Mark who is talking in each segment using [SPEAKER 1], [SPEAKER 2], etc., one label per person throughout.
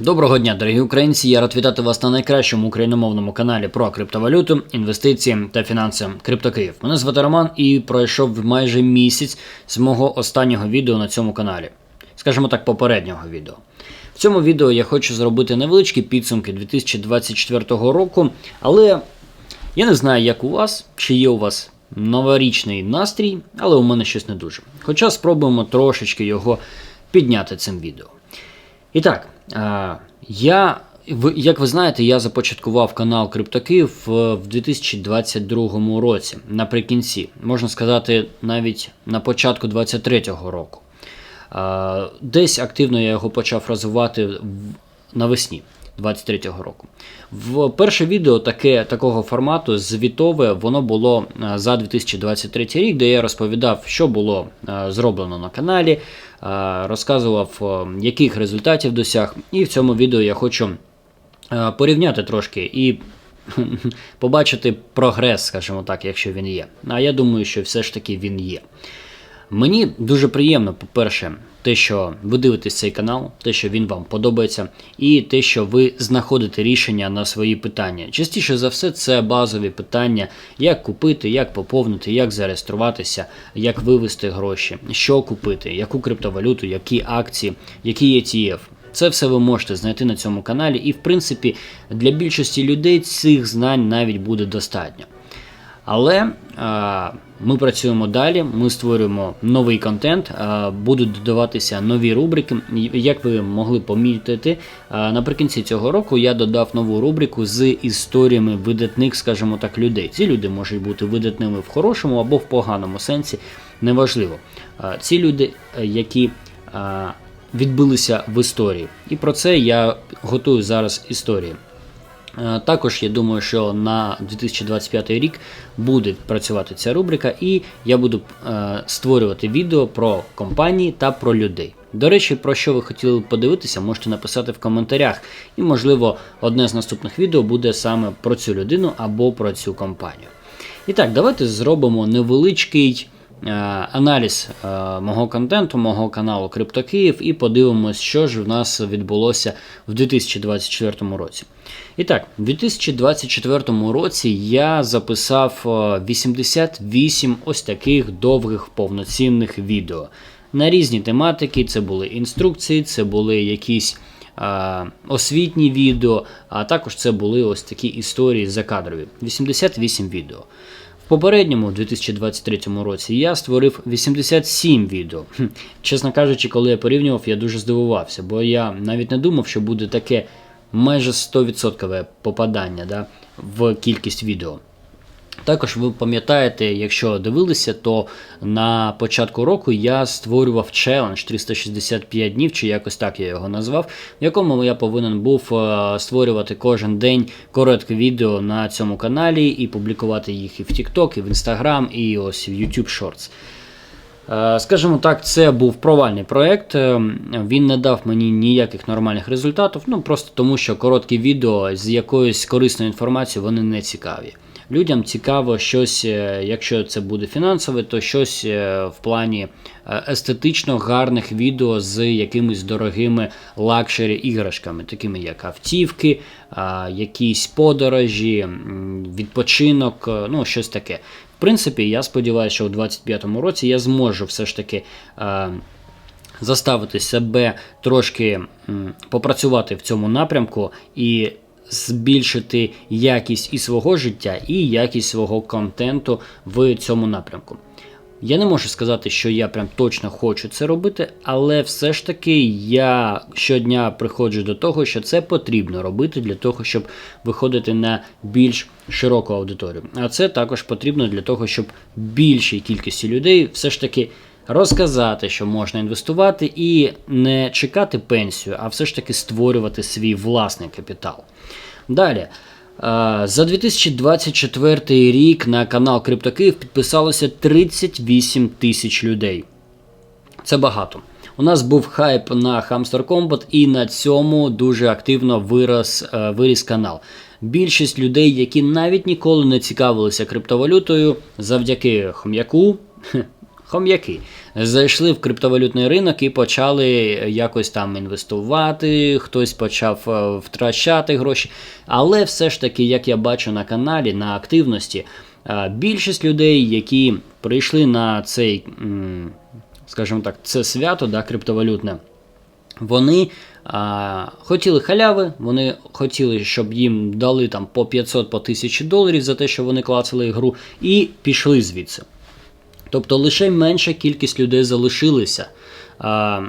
[SPEAKER 1] Доброго дня, дорогі українці. Я рад вітати вас на найкращому україномовному каналі про криптовалюту, інвестиції та фінанси Криптокиїв. Мене звати Роман і пройшов майже місяць з мого останнього відео на цьому каналі, скажімо так, попереднього відео. В цьому відео я хочу зробити невеличкі підсумки 2024 року, але я не знаю, як у вас, чи є у вас новорічний настрій, але у мене щось не дуже. Хоча спробуємо трошечки його підняти цим відео. І так, я, як ви знаєте, я започаткував канал Криптокиїв в в 2022 році, наприкінці, можна сказати, навіть на початку 2023 року. Десь активно я його почав розвивати навесні 23-го року. В перше відео таке, такого формату звітове, воно було е, за 2023 рік, де я розповідав, що було е, зроблено на каналі, е, розказував, яких результатів досяг. І в цьому відео я хочу порівняти трошки і побачити прогрес, скажімо так, якщо він є. А я думаю, що все ж таки він є. Мені дуже приємно, по-перше, те, що ви дивитесь цей канал, те, що він вам подобається, і те, що ви знаходите рішення на свої питання. Частіше за все, це базові питання: як купити, як поповнити, як зареєструватися, як вивести гроші, що купити, яку криптовалюту, які акції, який ETF. Це все ви можете знайти на цьому каналі, і в принципі для більшості людей цих знань навіть буде достатньо. Але а, ми працюємо далі, ми створюємо новий контент, а, будуть додаватися нові рубрики. Як ви могли помітити, а, наприкінці цього року я додав нову рубрику з історіями видатних, скажімо так, людей. Ці люди можуть бути видатними в хорошому або в поганому сенсі, неважливо. Ці люди, е, які відбилися в історії. І про це я готую зараз історії. Е, Також я думаю, що на 2025 рік буде працювати ця рубрика, і я буду е, створювати відео про компанії та про людей. До речі, про що ви хотіли подивитися, можете написати в коментарях. І, можливо, одне з наступних відео буде саме про цю людину або про цю компанію. І так, давайте зробимо невеличкий аналіз е, мого контенту, мого каналу Криптокиїв і подивимось, що ж в нас відбулося в 2024 році. І так, в 2024 році я записав е, 88 ось таких довгих повноцінних відео на різні тематики. Це були інструкції, це були якісь е, освітні відео, а також це були ось такі історії закадрові. 88 відео. Попередньому, у 2023 році, я створив 87 відео. Чесно кажучи, коли я порівнював, я дуже здивувався, бо я навіть не думав, що буде таке майже 100% попадання да, в кількість відео. Також ви пам'ятаєте, якщо дивилися, то на початку року я створював челендж 365 днів, чи якось так я його назвав, в якому я повинен був е, створювати кожен день коротке відео на цьому каналі і публікувати їх і в TikTok, і в Instagram, і ось в YouTube Shorts. Е, Скажімо так, це був провальний проект. е, Він не дав мені ніяких нормальних результатів, ну просто тому, що короткі відео з якоюсь корисною інформацією вони не цікаві. Людям цікаво щось, е, якщо це буде фінансове, то щось е, в плані е, естетично гарних відео з якимись дорогими лакшері іграшками, такими як автівки, якісь подорожі, відпочинок, ну щось таке. В принципі, я сподіваюся, що у 2025 році я зможу все ж таки. заставити себе трошки попрацювати в цьому напрямку і збільшити якість і свого життя, і якість свого контенту в цьому напрямку. Я не можу сказати, що я прям точно хочу це робити, але все ж таки я щодня приходжу до того, що це потрібно робити для того, щоб виходити на більш широку аудиторію. А це також потрібно для того, щоб більшій кількості людей все ж таки розказати, що можна інвестувати, і не чекати пенсію, а все ж таки створювати свій власний капітал. Далі. Е, За 2024 рік на канал Криптокиїв підписалося 38 тисяч людей. Це багато. У нас був хайп на Hamster Combat, і на цьому дуже активно вирос, е, виріс канал. Більшість людей, які навіть ніколи не цікавилися криптовалютою, завдяки хом'яку. Хом'яки. зайшли в криптовалютний ринок і почали якось там інвестувати, хтось почав е, втрачати гроші. Але все ж таки, як я бачу на каналі, на активності, е, більшість людей, які прийшли на цей, скажімо так, це свято да, криптовалютне. Вони а, хотіли халяви, вони хотіли, щоб їм дали там по 500 по 1000 доларів за те, що вони клацали ігру, і пішли звідси. Тобто лише менша кількість людей залишилися. А,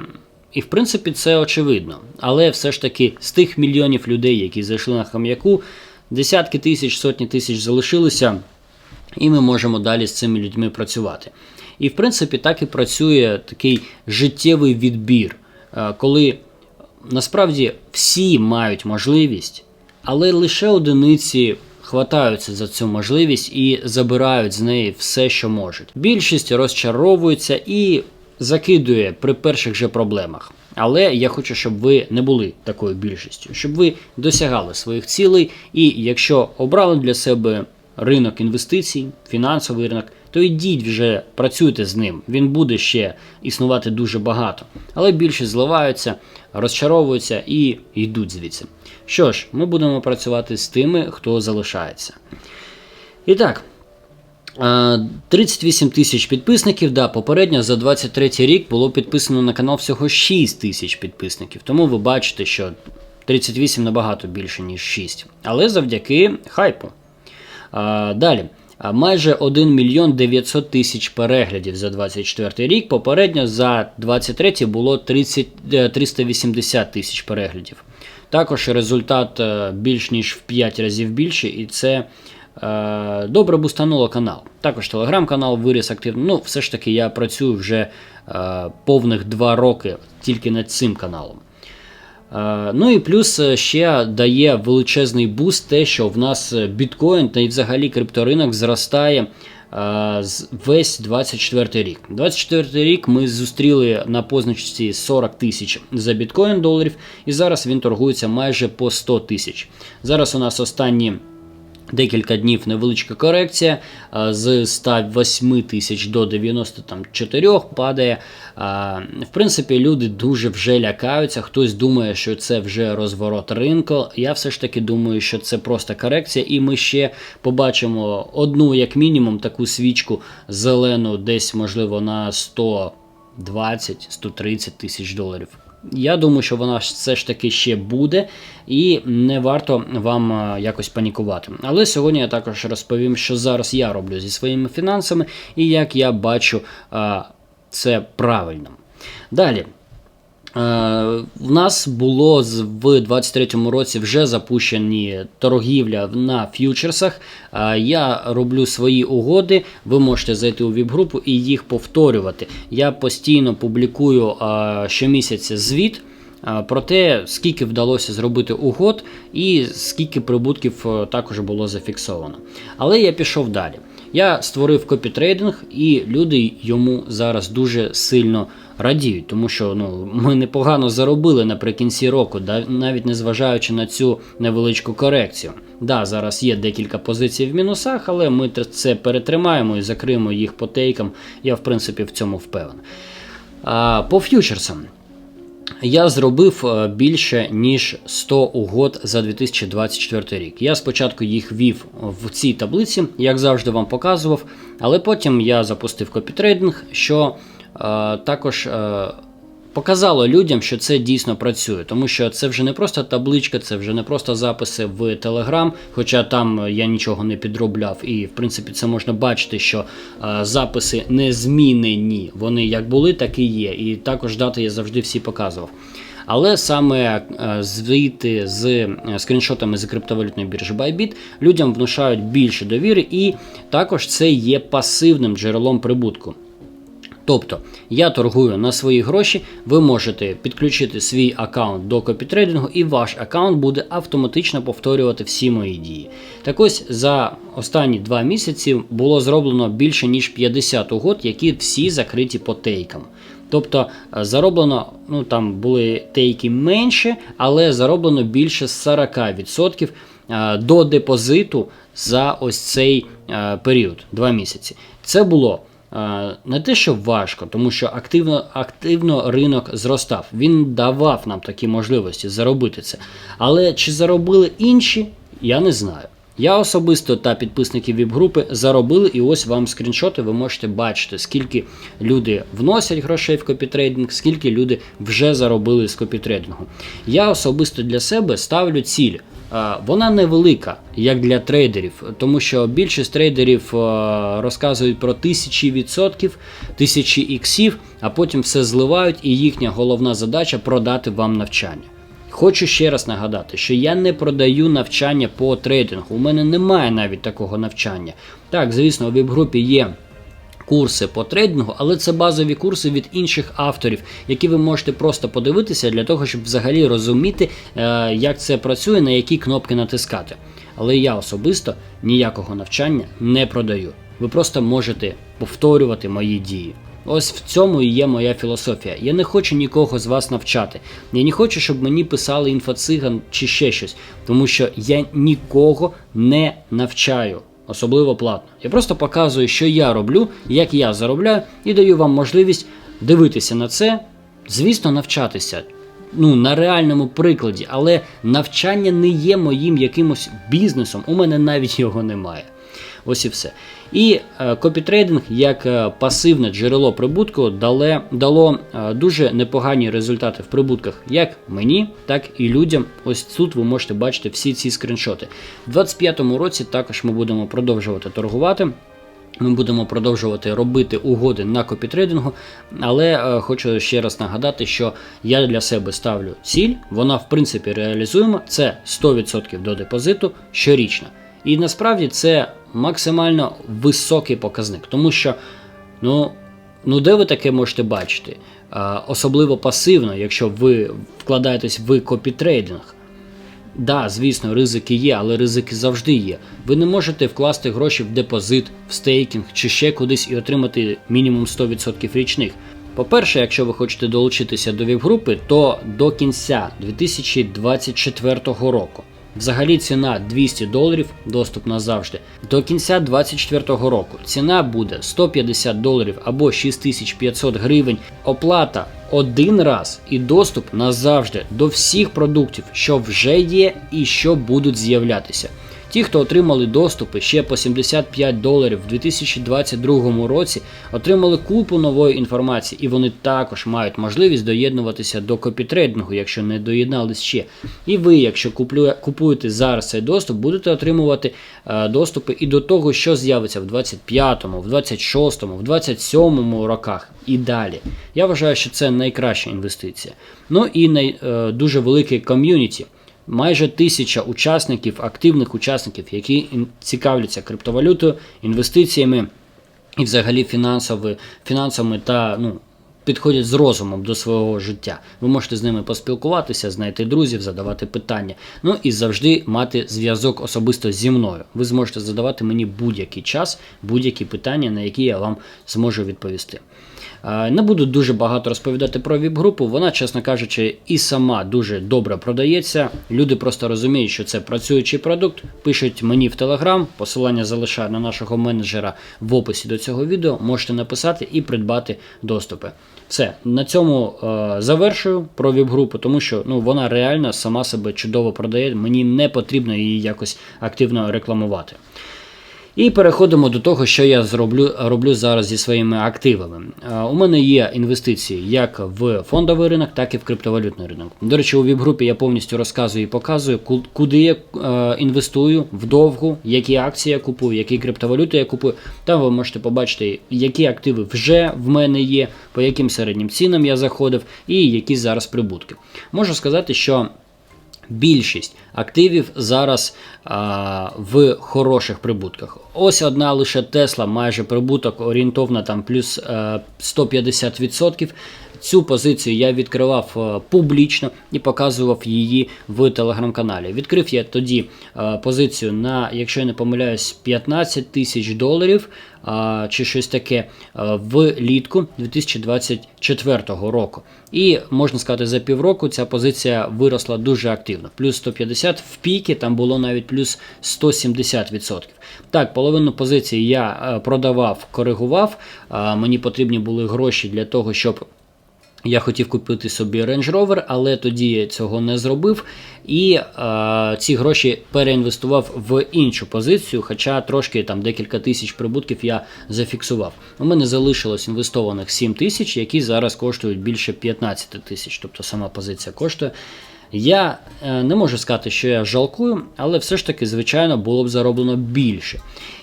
[SPEAKER 1] і в принципі це очевидно. Але все ж таки з тих мільйонів людей, які зайшли на хам'яку, десятки тисяч, сотні тисяч залишилися, і ми можемо далі з цими людьми працювати. І в принципі так і працює такий життєвий відбір, коли насправді всі мають можливість, але лише одиниці хватаються за цю можливість і забирають з неї все, що можуть. Більшість розчаровується і закидує при перших же проблемах. Але я хочу, щоб ви не були такою більшістю, щоб ви досягали своїх цілей, і якщо обрали для себе ринок інвестицій, фінансовий ринок, то йдіть вже працюйте з ним. Він буде ще існувати дуже багато. Але більшість зливаються, розчаровуються і йдуть звідси. Що ж, ми будемо працювати з тими, хто залишається. І так. е, 38 тисяч підписників. Да, попередньо за 23 рік було підписано на канал всього 6 тисяч підписників. Тому ви бачите, що 38 набагато більше, ніж 6. Але завдяки хайпу. А, Далі. А, Майже 1 мільйон 900 тисяч переглядів за 24 рік. Попередньо за 23 було 30, е, 380 тисяч переглядів. Також результат е, більш ніж в 5 разів більше, і це е, добре бустануло канал. Також телеграм-канал виріс активно. Ну, все ж таки, я працюю вже е, повних 2 роки тільки над цим каналом. Е, Ну і плюс е, ще дає величезний буст те, що в нас е, біткоін та і взагалі крипторинок зростає весь 24 рік. 24 рік ми зустріли на позначці 40 тисяч за біткоін доларів, і зараз він торгується майже по 100 тисяч. Зараз у нас останні. Декілька днів невеличка корекція з 108 тисяч до 94 падає. В принципі, люди дуже вже лякаються. Хтось думає, що це вже розворот ринку. Я все ж таки думаю, що це просто корекція, і ми ще побачимо одну, як мінімум, таку свічку зелену, десь можливо на 120-130 тисяч доларів. Я думаю, що вона все ж таки ще буде, і не варто вам е, якось панікувати. Але сьогодні я також розповім, що зараз я роблю зі своїми фінансами і як я бачу е, це правильно. Далі. Е, В нас було в 23-му році вже запущені торгівля на ф'ючерсах. Е, Я роблю свої угоди. Ви можете зайти у віп-групу і їх повторювати. Я постійно публікую е, щомісяця звіт. Про те, скільки вдалося зробити угод і скільки прибутків також було зафіксовано. Але я пішов далі. Я створив копітрейдинг, і люди йому зараз дуже сильно радіють, тому що ну, ми непогано заробили наприкінці року, навіть незважаючи на цю невеличку корекцію. Да, зараз є декілька позицій в мінусах, але ми це перетримаємо і закриємо їх по тейкам. Я, в принципі, в цьому впевнений. По ф'ючерсам. Я зробив е, більше ніж 100 угод за 2024 рік. Я спочатку їх вів в цій таблиці, як завжди вам показував, але потім я запустив копітрейдинг, що е, також е, показало людям, що це дійсно працює, тому що це вже не просто табличка, це вже не просто записи в Telegram, хоча там я нічого не підробляв, і в принципі це можна бачити, що е, записи не змінені. Вони як були, так і є. І також дати я завжди всі показував. Але саме е, звіти з е, скріншотами з криптовалютної біржі Bybit людям внушають більше довіри, і також це є пасивним джерелом прибутку. Тобто я торгую на свої гроші, ви можете підключити свій аккаунт до копітрейдингу, і ваш аккаунт буде автоматично повторювати всі мої дії. Так ось за останні два місяці було зроблено більше ніж 50 угод, які всі закриті по тейкам. Тобто е, зароблено, ну там були тейки менше, але зароблено більше 40% е, до депозиту за ось цей е, період, два місяці. Це було не те, що важко, тому що активно, активно ринок зростав. Він давав нам такі можливості заробити це. Але чи заробили інші, я не знаю. Я особисто та підписники ВІП-групи заробили, і ось вам скріншоти, ви можете бачити, скільки люди вносять грошей в копітрейдинг, скільки люди вже заробили з копітрейдингу. Я особисто для себе ставлю ціль. Е, Вона невелика, як для трейдерів, тому що більшість трейдерів е, розказують про тисячі відсотків, тисячі іксів, а потім все зливають, і їхня головна задача продати вам навчання. Хочу ще раз нагадати, що я не продаю навчання по трейдингу. У мене немає навіть такого навчання. Так, звісно, у віп-групі є. Курси по трейдингу, але це базові курси від інших авторів, які ви можете просто подивитися для того, щоб взагалі розуміти, е, як це працює, на які кнопки натискати. Але я особисто ніякого навчання не продаю. Ви просто можете повторювати мої дії. Ось в цьому і є моя філософія. Я не хочу нікого з вас навчати. Я не хочу, щоб мені писали інфоциган чи ще щось, тому що я нікого не навчаю, особливо платно. Я просто показую, що я роблю, як я заробляю, і даю вам можливість дивитися на це, звісно, навчатися. Ну, на реальному прикладі, але навчання не є моїм якимось бізнесом. У мене навіть його немає. Ось і все. І е, копітрейдинг як е, пасивне джерело прибутку дало, дало е, дуже непогані результати в прибутках як мені, так і людям. Ось тут ви можете бачити всі ці скріншоти. У 2025 році також ми будемо продовжувати торгувати. Ми будемо продовжувати робити угоди на копітрейдингу, але хочу ще раз нагадати, що я для себе ставлю ціль, вона в принципі реалізуєма. Це 100% до депозиту щорічно. І насправді це максимально високий показник, тому що ну, ну де ви таке можете бачити? Особливо пасивно, якщо ви вкладаєтесь в копітрейдинг. Да, звісно, ризики є, але ризики завжди є. Ви не можете вкласти гроші в депозит, в стейкінг чи ще кудись і отримати мінімум 100% річних. По-перше, якщо ви хочете долучитися до віп-групи, то до кінця 2024 року. Взагалі ціна 200 доларів, доступ назавжди. До кінця 2024 року ціна буде 150 доларів або 6500 гривень. Оплата один раз і доступ назавжди до всіх продуктів, що вже є і що будуть з'являтися. Ті, хто отримали доступи ще по 75 доларів в 2022 році, отримали купу нової інформації, і вони також мають можливість доєднуватися до копітрейдингу, якщо не доєднались ще. І ви, якщо купуєте зараз цей доступ, будете отримувати е, доступи і до того, що з'явиться в 25-му, в 26-му, в 27-му роках і далі. Я вважаю, що це найкраща інвестиція. Ну і най, е, дуже великий ком'юніті. Майже тисяча учасників, активних учасників, які цікавляться криптовалютою, інвестиціями і взагалі фінансови, фінансами та ну, підходять з розумом до свого життя. Ви можете з ними поспілкуватися, знайти друзів, задавати питання. Ну і завжди мати зв'язок особисто зі мною. Ви зможете задавати мені будь-який час, будь-які питання, на які я вам зможу відповісти. Е, Не буду дуже багато розповідати про віп-групу. Вона, чесно кажучи, і сама дуже добре продається. Люди просто розуміють, що це працюючий продукт. Пишуть мені в Телеграм, посилання залишаю на нашого менеджера в описі до цього відео. Можете написати і придбати доступи. Все, на цьому е, завершую про віп-групу, тому що ну, вона реально сама себе чудово продає. Мені не потрібно її якось активно рекламувати. І переходимо до того, що я зроблю роблю зараз зі своїми активами. Е, У мене є інвестиції як в фондовий ринок, так і в криптовалютний ринок. До речі, у віп-групі я повністю розказую і показую, куди я е, інвестую вдовгу, які акції я купую, які криптовалюти я купую. Там ви можете побачити, які активи вже в мене є, по яким середнім цінам я заходив, і які зараз прибутки. Можу сказати, що більшість активів зараз а, в хороших прибутках. Ось одна лише Тесла, майже прибуток орієнтовно там плюс а, 150%. Цю позицію я відкривав е, публічно і показував її в телеграм-каналі. Відкрив я тоді е, позицію на, якщо я не помиляюсь, 15 тисяч доларів чи щось таке а, влітку 2024 року. І можна сказати, за півроку ця позиція виросла дуже активно. Плюс 150 в піки, там було навіть плюс 170%. Так, половину позиції я е, продавав, коригував. Мені потрібні були гроші для того, щоб. Я хотів купити собі Range Rover, але тоді я цього не зробив. І е, ці гроші переінвестував в іншу позицію, хоча трошки там декілька тисяч прибутків я зафіксував. У мене залишилось інвестованих 7 тисяч, які зараз коштують більше 15 тисяч, тобто сама позиція коштує. Я е, не можу сказати, що я жалкую, але все ж таки, звичайно, було б зароблено більше.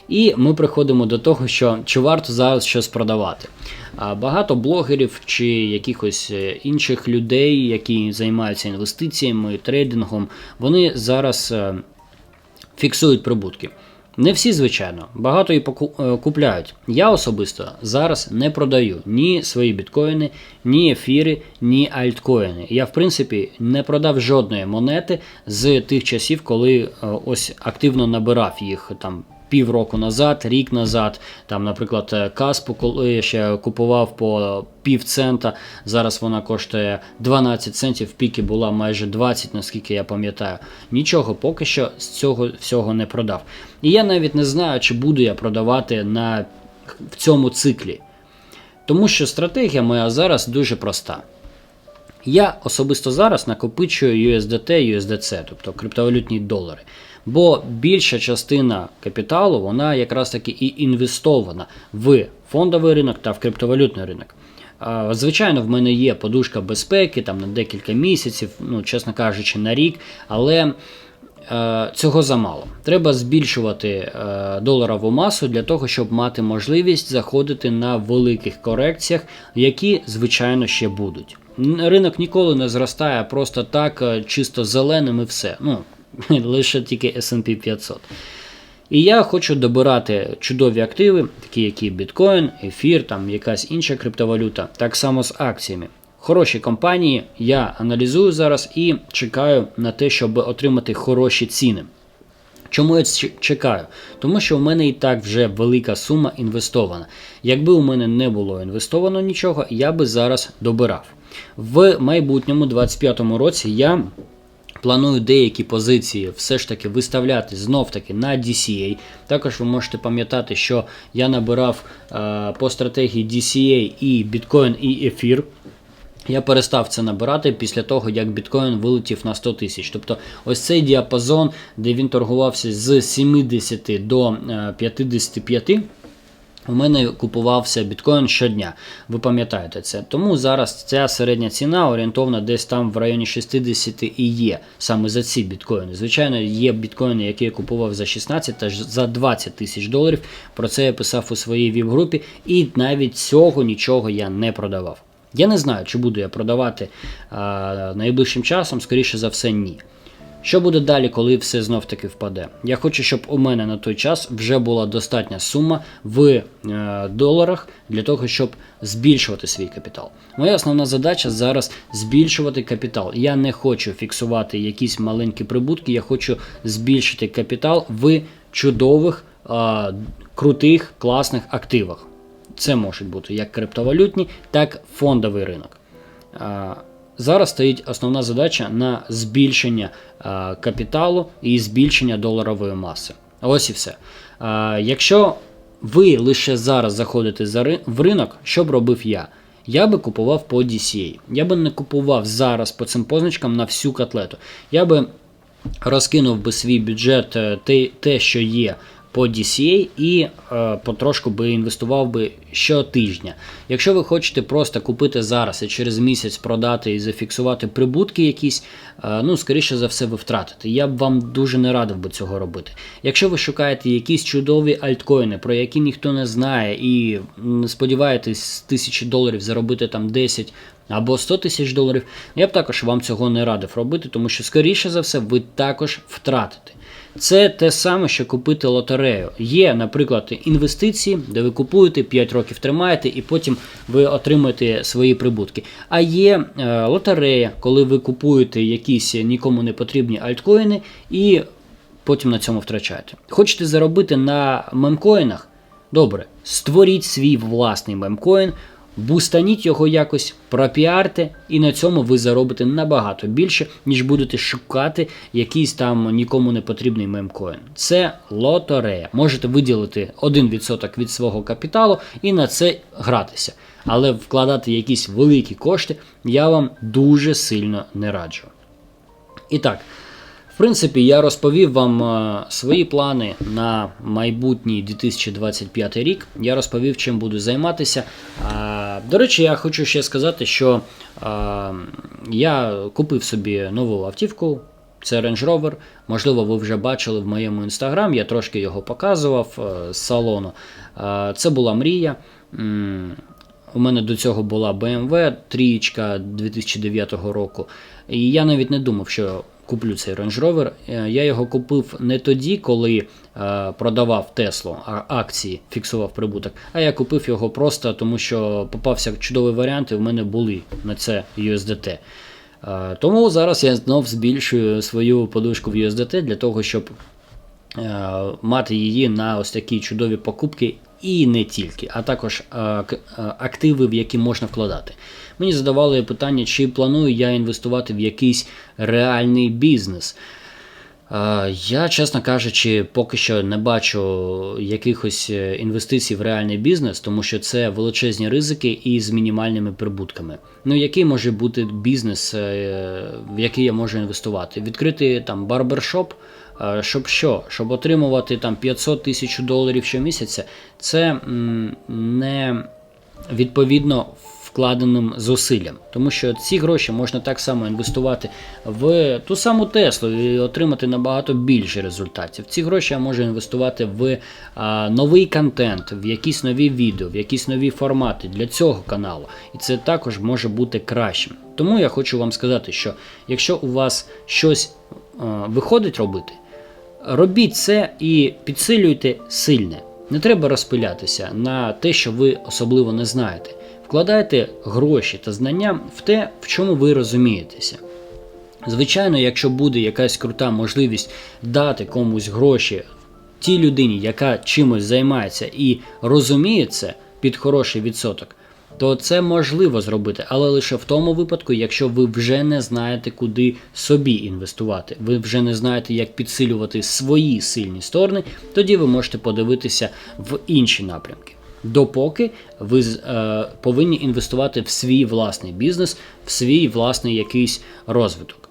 [SPEAKER 1] І ми приходимо до того, що чи варто зараз щось продавати. Багато блогерів чи якихось е, інших людей, які займаються інвестиціями, трейдингом, вони зараз е, фіксують прибутки. Не всі, звичайно, багато і е, купляють. Я особисто зараз не продаю ні свої біткоїни, ні ефіри, ні альткоїни. Я, в принципі, не продав жодної монети з тих часів, коли ось активно набирав їх там. Півроку назад, рік назад, там, наприклад, е, Каспу, коли я ще купував по пів цента, зараз вона коштує 12 центів, в піки була майже 20, наскільки я пам'ятаю. Нічого поки що з цього всього не продав. І я навіть не знаю, чи буду я продавати на, в цьому циклі. Тому що стратегія моя зараз дуже проста. Я особисто зараз накопичую USDT, USDC, тобто криптовалютні долари. Бо більша частина капіталу вона якраз таки і інвестована в фондовий ринок та в криптовалютний ринок. Звичайно, в мене є подушка безпеки там на декілька місяців, ну, чесно кажучи, на рік, але е, цього замало. Треба збільшувати е, доларову масу для того, щоб мати можливість заходити на великих корекціях, які, звичайно, ще будуть. Ринок ніколи не зростає просто так, е, чисто зеленим і все. Ну, лише тільки SP 500. І я хочу добирати чудові активи, такі як біткоін, ефір, там якась інша криптовалюта, так само з акціями. Хороші компанії я аналізую зараз і чекаю на те, щоб отримати хороші ціни. Чому я чекаю? Тому що в мене і так вже велика сума інвестована. Якби у мене не було інвестовано нічого, я би зараз добирав. В майбутньому 25-му році я Планую деякі позиції все ж таки виставляти знов таки на DCA. Також ви можете пам'ятати, що я набирав е, по стратегії DCA і біткоін, і ефір. Я перестав це набирати після того, як біткоін вилетів на 100 тисяч. Тобто ось цей діапазон, де він торгувався з 70 до е, 55. У мене купувався біткоін щодня. Ви пам'ятаєте це. Тому зараз ця середня ціна орієнтовна десь там в районі 60 і є саме за ці біткоїни. Звичайно, є біткоїни, які я купував за 16 та за 20 тисяч доларів. Про це я писав у своїй віп-групі, і навіть цього нічого я не продавав. Я не знаю, чи буду я продавати а, найближчим часом, скоріше за все, ні. Що буде далі, коли все знов таки впаде? Я хочу, щоб у мене на той час вже була достатня сума в е, доларах для того, щоб збільшувати свій капітал. Моя основна задача зараз збільшувати капітал. Я не хочу фіксувати якісь маленькі прибутки, я хочу збільшити капітал в чудових, крутих, класних активах. Це можуть бути як криптовалютні, так фондовий ринок. Зараз стоїть основна задача на збільшення а, капіталу і збільшення доларової маси. Ось і все. А, Якщо ви лише зараз заходите за ри- в ринок, що б робив я? Я би купував по DCA. Я би не купував зараз по цим позначкам на всю котлету. Я би розкинув би свій бюджет, е, те що є по DCA, і е, потрошку би інвестував би щотижня. Якщо ви хочете просто купити зараз і через місяць продати і зафіксувати прибутки якісь, е, ну, скоріше за все, ви втратите. Я б вам дуже не радив би цього робити. Якщо ви шукаєте якісь чудові альткоїни, про які ніхто не знає, і сподіваєтесь з тисячі доларів заробити там 10 або 100 тисяч доларів, я б також вам цього не радив робити, тому що, скоріше за все, ви також втратите. Це те саме, що купити лотерею. Є, наприклад, інвестиції, де ви купуєте 5 років тримаєте, і потім ви отримуєте свої прибутки. А є е, лотерея, коли ви купуєте якісь нікому не потрібні альткоїни і потім на цьому втрачаєте. Хочете заробити на мемкоїнах? Добре, створіть свій власний мемкоін, бустаніть його якось, пропіарте, і на цьому ви заробите набагато більше, ніж будете шукати якийсь там нікому не потрібний мемкоін. Це лотерея. Можете виділити 1% від свого капіталу і на це гратися. Але вкладати якісь великі кошти я вам дуже сильно не раджу. І так, принципі, я розповів вам е, свої плани на майбутній 2025 рік. Я розповів, чим буду займатися. До речі, я хочу ще сказати, що я купив собі нову автівку. Це Range Rover. Можливо, ви вже бачили в моєму інстаграм, я трошки його показував е, з салону. Е, Це була мрія. У мене до цього була BMW трієчка 2009 року. І я навіть не думав, що куплю цей Range Rover. Е, Я його купив не тоді, коли е, продавав Теслу а- акції, фіксував прибуток, а я купив його просто тому, що попався чудовий варіант, і в мене були на це USDT. Е, Тому зараз я знов збільшую свою подушку в USDT для того, щоб мати її на ось такі чудові покупки і не тільки, а також е, е, активи, в які можна вкладати. Мені задавали питання, чи планую я інвестувати в якийсь реальний бізнес. Е, Я, чесно кажучи, поки що не бачу якихось інвестицій в реальний бізнес, тому що це величезні ризики і з мінімальними прибутками. Ну, який може бути бізнес, в який я можу інвестувати? Відкрити там барбершоп, щоб що? Щоб отримувати там 500 тисяч доларів щомісяця, це не відповідно вкладеним зусиллям. Тому що ці гроші можна так само інвестувати в ту саму Теслу і отримати набагато більше результатів. Ці гроші я можу інвестувати в а, новий контент, в якісь нові відео, в якісь нові формати для цього каналу. І це також може бути кращим. Тому я хочу вам сказати, що якщо у вас щось а, виходить робити, робіть це і підсилюйте сильне. Не треба розпилятися на те, що ви особливо не знаєте. Вкладайте гроші та знання в те, в чому ви розумієтеся. Звичайно, якщо буде якась крута можливість дати комусь гроші тій людині, яка чимось займається і розуміє це під хороший відсоток, то це можливо зробити, але лише в тому випадку, якщо ви вже не знаєте, куди собі інвестувати, ви вже не знаєте, як підсилювати свої сильні сторони, тоді ви можете подивитися в інші напрямки. Допоки ви е, повинні інвестувати в свій власний бізнес, в свій власний якийсь розвиток.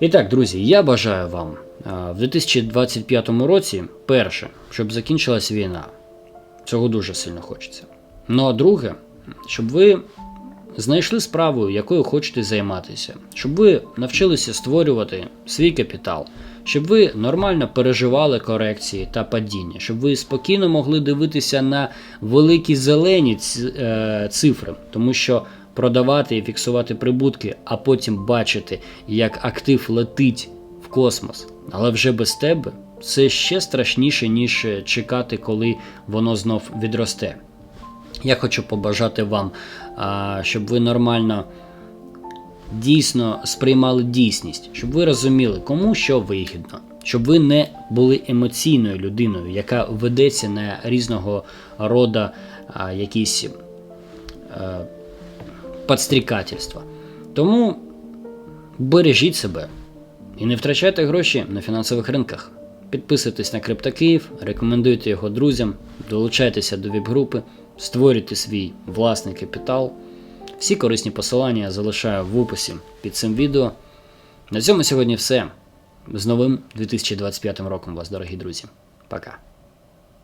[SPEAKER 1] І так, друзі, я бажаю вам е, в 2025 році, перше, щоб закінчилась війна. Цього дуже сильно хочеться. Ну а друге, щоб ви знайшли справу, якою хочете займатися, щоб ви навчилися створювати свій капітал, щоб ви нормально переживали корекції та падіння, щоб ви спокійно могли дивитися на великі зелені е, цифри, тому що продавати і фіксувати прибутки, а потім бачити, як актив летить в космос, але вже без тебе. Це ще страшніше, ніж чекати, коли воно знов відросте. Я хочу побажати вам, щоб ви нормально дійсно сприймали дійсність, щоб ви розуміли, кому що вигідно, щоб ви не були емоційною людиною, яка ведеться на різного роду якісь подстрікательства. Тому бережіть себе і не втрачайте гроші на фінансових ринках. Підписуйтесь на Криптокиїв, рекомендуйте його друзям, долучайтеся до віп-групи, створюйте свій власний капітал. Всі корисні посилання я залишаю в описі під цим відео. На цьому сьогодні все. З новим 2025 роком вас, дорогі друзі. Пока.